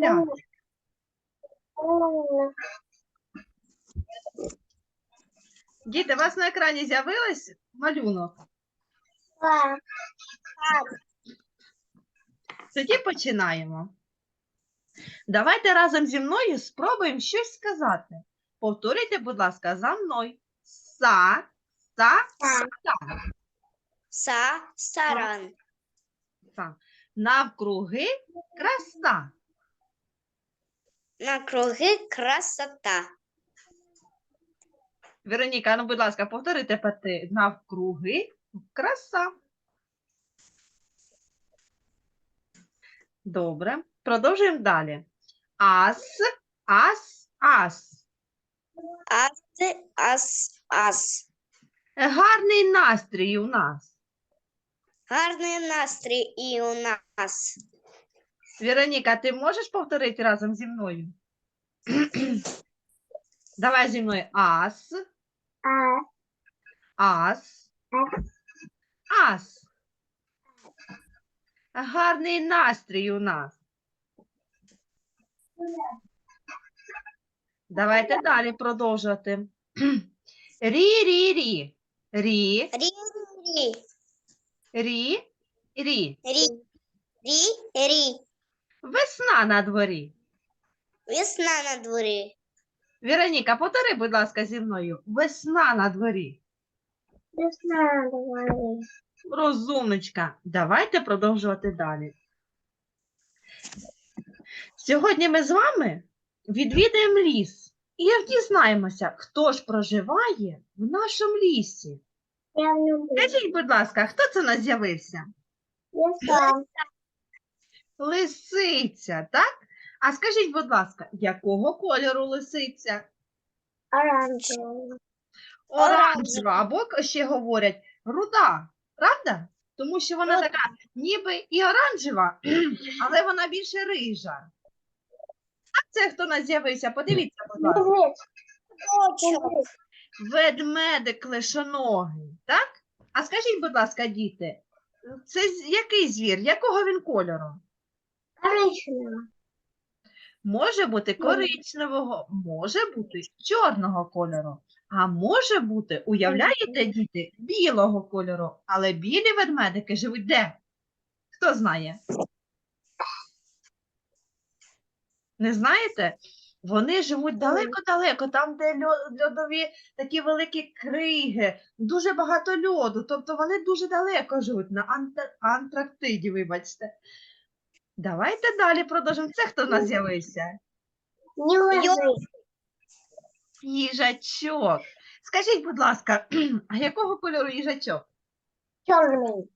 розмовляти. Діти, у вас на екрані з'явилось малюнок? Тоді починаємо. Давайте разом зі мною спробуємо щось сказати. Повторюйте, будь ласка, за мною. Са, са, Са. са. Са, саран. са. Навкруги краса. На круги красота. Вероніка, ну, будь ласка, повторите пати. Навкруги краса. Добре. Продовжуємо далі. Ас, ас, ас. Ас, ас, ас. Гарний настрій у нас. Гарний настрій і у нас. Вероніка, ти можеш повторити разом зі мною? Давай зі мною. Ас, ас, ас. Гарний настрій у нас. Давайте далі продовжувати. Рі-рі-рі. Рі, Рі, рі, рі, рі. рі, рі, рі. Весна на дворі. Весна на дворі. Вероніка, повтори, будь ласка, зі мною. Весна на дворі. Весна на дворі. Розумничка. Давайте продовжувати далі. Сьогодні ми з вами відвідаємо ліс і дізнаємося, хто ж проживає в нашому лісі. Скажіть, будь ласка, хто це у нас з'явився? Лисиця, так? А скажіть, будь ласка, якого кольору лисиця? Оранжевий. Оранжева, або ще говорять руда, правда? Тому що вона така ніби і оранжева, але вона більше рижа. А це хто у нас з'явився? Подивіться, будь ласка. Ведмедик лишоногий, так? А скажіть, будь ласка, діти, це який звір? Якого він кольору? Може бути коричневого, може бути чорного кольору, а може бути, уявляєте, діти, білого кольору. Але білі ведмедики живуть де? Хто знає? Не знаєте? Вони живуть далеко-далеко, там, де льодові такі великі криги, дуже багато льоду. Тобто вони дуже далеко живуть на Анта- Антарктиді, вибачте. Давайте далі продовжимо. Це хто в нас з'явився? Їжачок. Скажіть, будь ласка, а якого кольору їжачок? Чорний.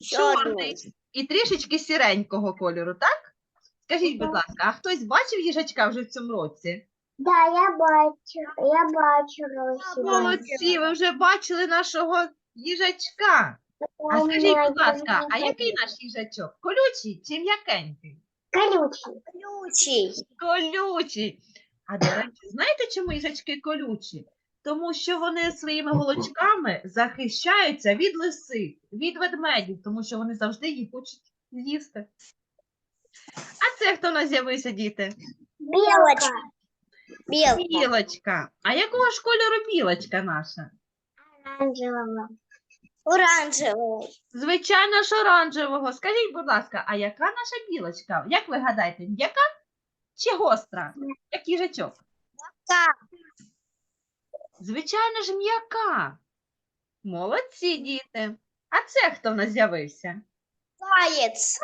Чорний. І трішечки сіренького кольору, так? Скажіть, будь ласка, а хтось бачив їжачка вже в цьому році? Да, я бачу, я сьогодні. Молодці, ви вже бачили нашого їжачка. А скажіть, будь ласка, а який наш їжачок? Колючий чи м'якенький? Колючий. Колючий. А до речі, знаєте, чому їжачки колючі? Тому що вони своїми голочками захищаються від лисиць, від ведмедів, тому що вони завжди їх хочуть з'їсти. А це хто в нас з'явився, діти? Білочка. Білка. Білочка. А якого ж кольору білочка наша? Оранжевого. Оранжевий. Звичайно ж оранжевого. Скажіть, будь ласка, а яка наша білочка? Як ви гадаєте, м'яка чи гостра? Як їжачок? Так. Звичайно ж, м'яка. Молодці, діти. А це хто в нас з'явився? Заєць.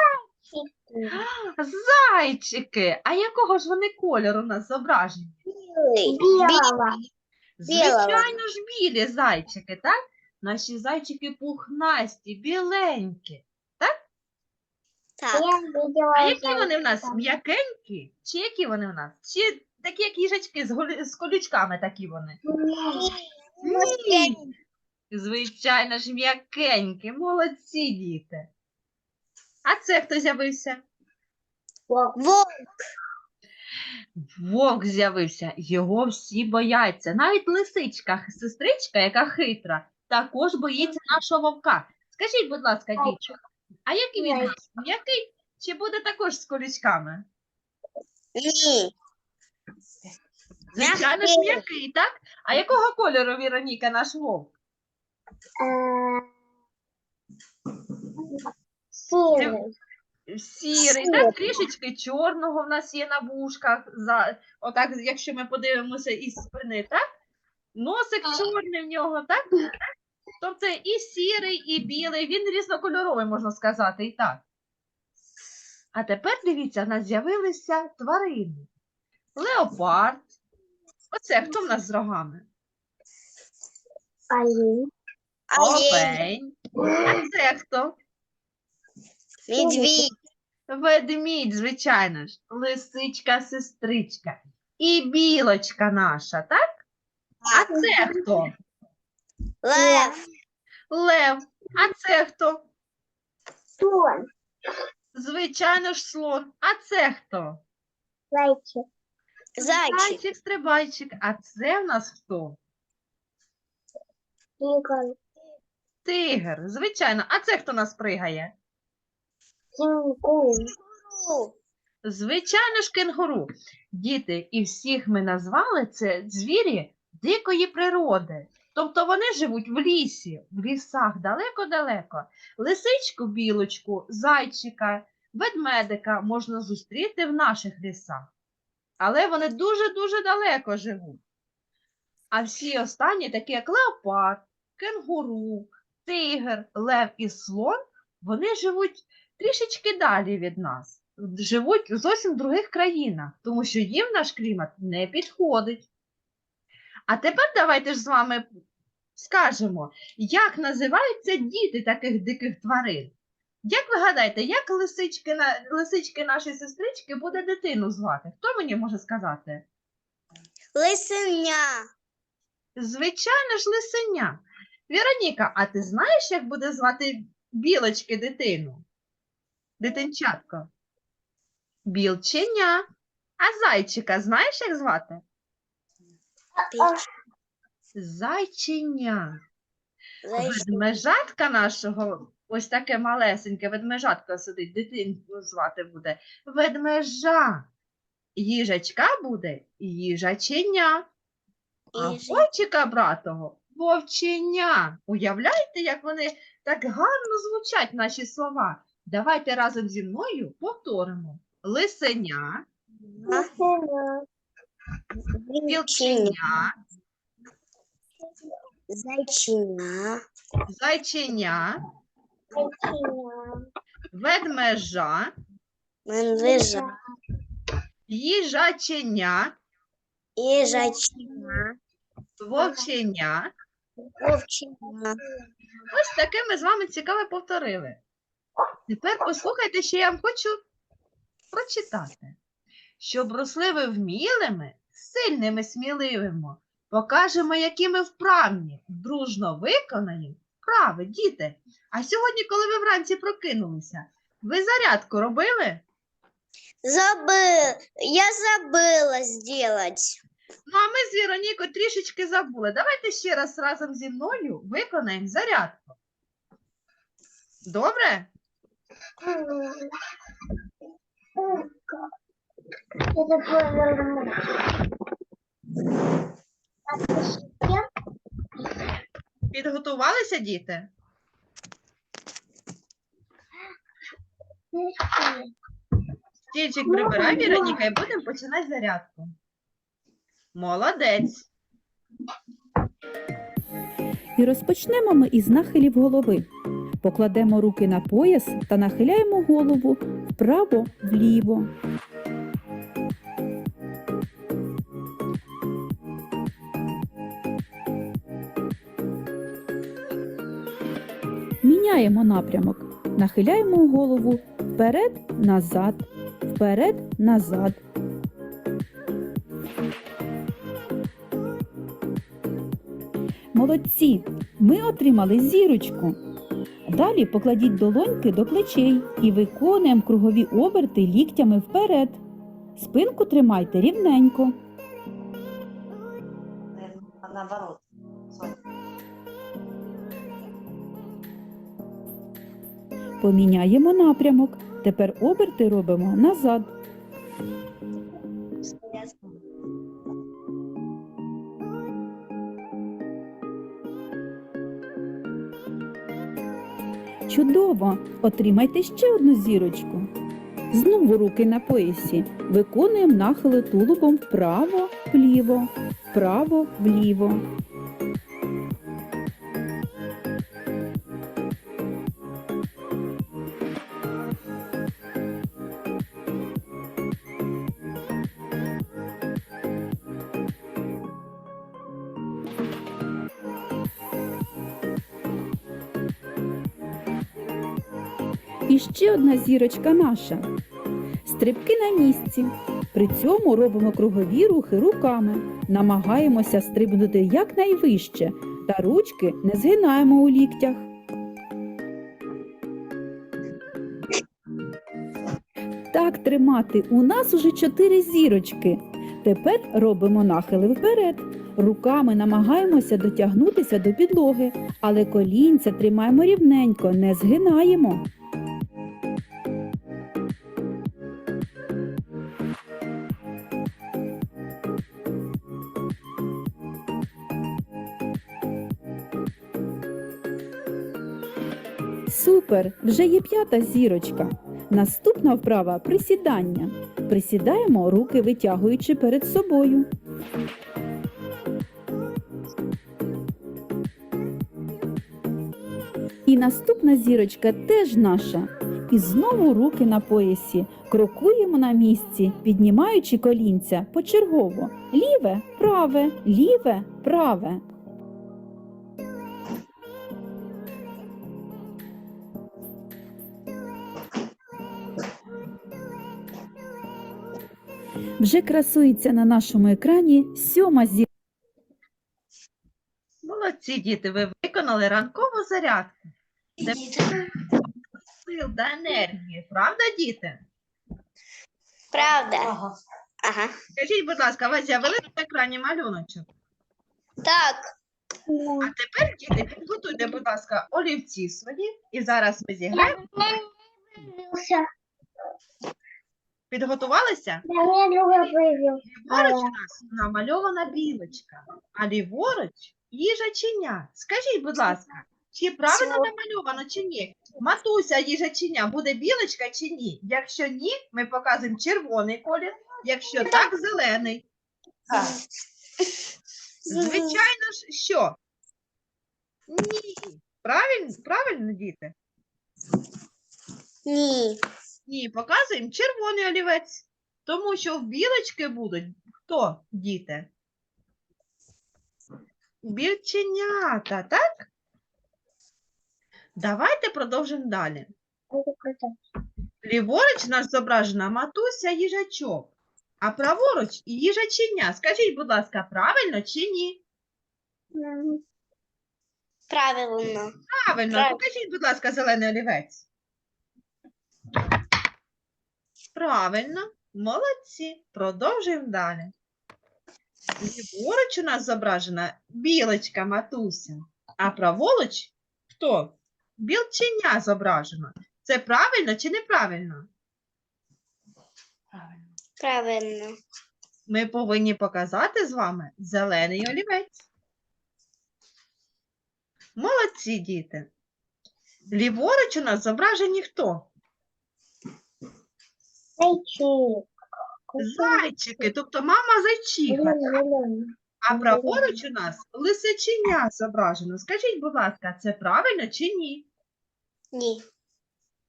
Зайчики. А якого ж вони кольору у нас зображені? Білий. Білого. Звичайно ж, білі зайчики, так? Наші зайчики пухнасті, біленькі. Так. Видела А які вони в нас? М'якенькі? Чи які вони в нас? Чи такі, як їжачки з колючками такі вони? Ні. Звичайно ж, м'якенькі, молодці діти. А це хто з'явився? Вовк. Вовк з'явився, його всі бояться. Навіть лисичка, сестричка, яка хитра, також боїться нашого вовка. Скажіть, будь ласка, дітки, а який він нас? М'який чи буде також з колючками? Ми. Звичайно ж М'який. так? А якого кольору, Віроніка, наш вовк? Е, Сірий. Сірий, Сірий. так? Трішечки чорного в нас є на вушках. За... Отак, якщо ми подивимося із спини, так? Носик чорний в нього, так? Тобто і сірий, і білий, він різнокольоровий, можна сказати, і так. А тепер дивіться, в нас з'явилися тварини. Леопард. Оце хто в нас з рогами? Олень. Олень. А це хто? Медведь. Ведмідь, звичайно ж, лисичка, сестричка. І білочка наша, так? А це хто? Лев. Лев. А це хто? Слон. Звичайно ж, слон. А це хто? Зайчик. Зайчик. Зайчик, стрибайчик. А це в нас хто? Тигр. Тигр. Звичайно. А це хто нас пригає? Звичайно ж, кенгуру. Діти, і всіх ми назвали це звірі дикої природи. Тобто вони живуть в лісі, в лісах далеко-далеко. Лисичку, білочку, зайчика, ведмедика можна зустріти в наших лісах. Але вони дуже-дуже далеко живуть. А всі останні, такі як леопард, кенгуру, тигр, лев і слон, вони живуть трішечки далі від нас. Живуть в зовсім других країнах, тому що їм наш клімат не підходить. А тепер давайте ж з вами скажемо, як називаються діти таких диких тварин. Як ви гадаєте, як лисички, лисички нашої сестрички буде дитину звати? Хто мені може сказати? Лисеня. Звичайно ж, лисеня. Віроніка, а ти знаєш, як буде звати білочки дитину? Дитинчатко? Білченя. А зайчика знаєш, як звати? Зайченя. Ведмежатка нашого, ось таке малесеньке ведмежатко сидить, дитинку звати буде. Ведмежа. Їжачка буде їжаченя. А вовчика братого вовченя. Уявляєте, як вони так гарно звучать наші слова? Давайте разом зі мною повторимо. Лисеня, Лисеня. Білченя. Зайчиня. Зайчиня. ведмежа, Медвежа. їжаченя, Їжачиня. вовченя. Вовчиня. Ось таке ми з вами цікаве повторили. Тепер послухайте, що я вам хочу прочитати. Щоб росли ви вмілими, сильними, сміливими, покажемо, які ми вправні, дружно виконаємо вправи, діти. А сьогодні, коли ви вранці прокинулися, ви зарядку робили? Забыл. Я забыла сделать. Ну, а ми з Віронікою трішечки забули. Давайте ще раз разом зі мною виконаємо зарядку. Добре? Это повернуть. Підготувалися, діти? Стільчик прибирай, Віроніка, і будемо починати зарядку. Молодець. І розпочнемо ми із нахилів голови. Покладемо руки на пояс та нахиляємо голову вправо-вліво. Міняємо напрямок. Нахиляємо голову вперед-назад, вперед-назад. Молодці! Ми отримали зірочку. Далі покладіть долоньки до плечей і виконуємо кругові оберти ліктями вперед. Спинку тримайте рівненько. Наоборот. Поміняємо напрямок. Тепер оберти робимо назад. Чудово! Отримайте ще одну зірочку. Знову руки на поясі. Виконуємо нахили тулубом вправо-вліво, вправо-вліво. І ще одна зірочка наша. Стрибки на місці. При цьому робимо кругові рухи руками. Намагаємося стрибнути якнайвище та ручки не згинаємо у ліктях. Так тримати. У нас уже чотири зірочки. Тепер робимо нахили вперед. Руками намагаємося дотягнутися до підлоги, але колінця тримаємо рівненько, не згинаємо. Супер! Вже є п'ята зірочка. Наступна вправа присідання. Присідаємо, руки витягуючи перед собою. І наступна зірочка теж наша. І знову руки на поясі. Крокуємо на місці, піднімаючи колінця почергово. Ліве, праве, ліве, праве. Вже красується на нашому екрані сьома зірка. Молодці, діти, ви виконали ранкову зарядку. Це сил та енергії, правда, діти? Правда. Ага. Ага. Скажіть, будь ласка, у вас з'явився на екрані малюночок? Так. А тепер, діти, підготуйте, будь ласка, олівці свої, і зараз ми зіграємо. Підготувалися? Ліворуч у нас намальована білочка, а ліворуч їжаченя. Скажіть, будь ласка, чи правильно намальовано, чи ні? Матуся їжаченя буде білочка чи ні? Якщо ні, ми показуємо червоний колір, якщо так, зелений. Так. Звичайно ж, що? Ні. Правильно, правильно, діти? Ні. Ні, показуємо червоний олівець. Тому що в білочки будуть хто, діти? Білченята, так? Давайте продовжимо далі. Ліворуч нас зображена матуся їжачок, а праворуч їжаченя. Скажіть, будь ласка, правильно чи ні? Правильно. Правильно, Правильно. покажіть, будь ласка, зелений олівець. Правильно, молодці. Продовжуємо далі. Ліворуч у нас зображена білочка матуся, а праворуч хто? Білченя зображено. Це правильно чи неправильно? Правильно. Правильно. Ми повинні показати з вами зелений олівець. Молодці, діти. Ліворуч у нас зображені хто? Зайчик. Зайчики, тобто мама зайчиха. А праворуч у нас лисиченя зображено. Скажіть, будь ласка, це правильно чи ні? Ні.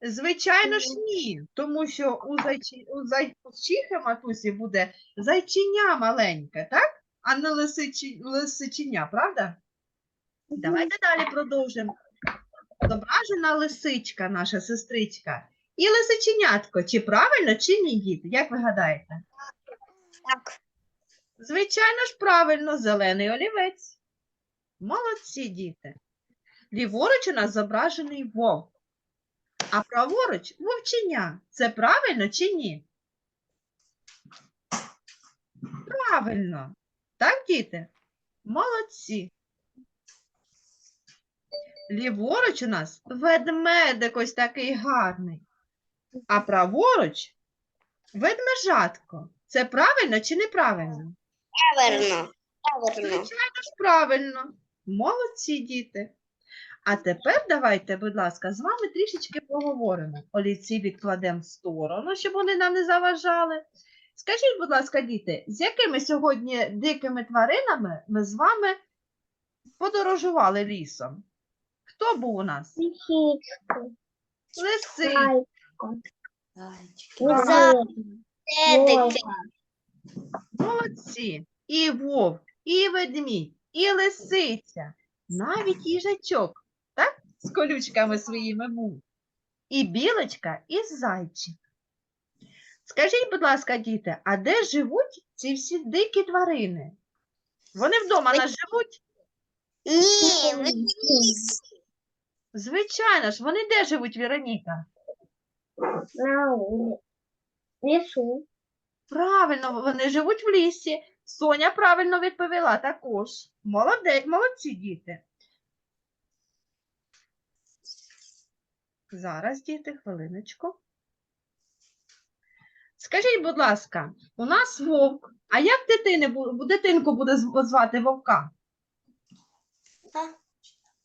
Звичайно ж ні, тому що у, зайчі... у зайчихи матусі буде зайчиня маленьке, так? А не лисичі... лисиченя, правда? Давайте далі продовжимо. Зображена лисичка, наша сестричка. І лисиченятко, чи правильно, чи ні, діти? Як ви гадаєте? Так. Звичайно ж, правильно, зелений олівець. Молодці, діти. Ліворуч у нас зображений вовк, а праворуч вовченя. Це правильно чи ні? Правильно. Так, діти? Молодці. Ліворуч у нас ведмедик ось такий гарний, а праворуч ведмежатко. Це правильно чи неправильно? Правильно. Звичайно ж правильно. Молодці діти. А тепер давайте, будь ласка, з вами трішечки поговоримо. Олівці відкладемо в сторону, щоб вони нам не заважали. Скажіть, будь ласка, діти, з якими сьогодні дикими тваринами ми з вами подорожували лісом? Хто був у нас? Лисичку. Лиси, Зайчку. Зайчики. Молодці. І вовк, і ведмідь, і лисиця, навіть їжачок, так? З колючками своїми був. І білочка, і зайчик. Скажіть, будь ласка, діти, а де живуть ці всі дикі тварини? Вони вдома нас живуть? Ні, в лісі. Звичайно ж, вони де живуть, Вероніка? На улице. Лесу. Правильно, вони живуть в лісі. Соня правильно відповіла також. Молодець, молодці діти. Зараз, діти, хвилиночку. Скажіть, будь ласка, у нас вовк. А як дитини, дитинку буде звати вовка?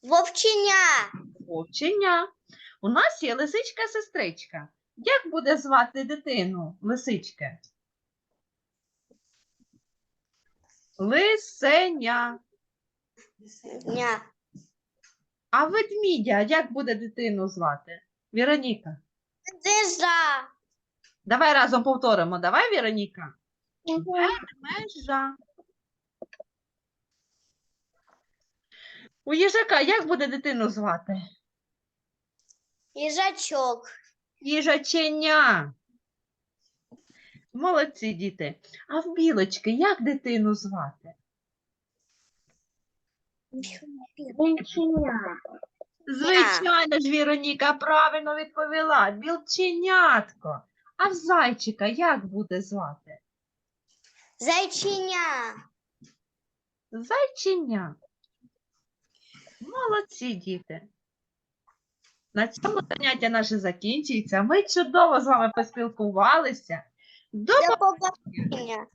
Вовченя. Вовченя. У нас є лисичка-сестричка. Як буде звати дитину лисички? Лисеня. Ня. А ведмідя як буде дитину звати? Віроніка. Дежа. Давай разом повторимо. Давай, Віроніка. Ведмежа. У їжака як буде дитину звати? Їжачок. Їжаченя. Молодці діти. А в білочки як дитину звати? Белченя. Звичайно ж, Віроніка правильно відповіла. Білченятко. А в зайчика як буде звати? Зайчиня. Зайченя. Молодці, діти. На цьому заняття наше закінчується. Ми чудово з вами поспілкувалися. До побачення.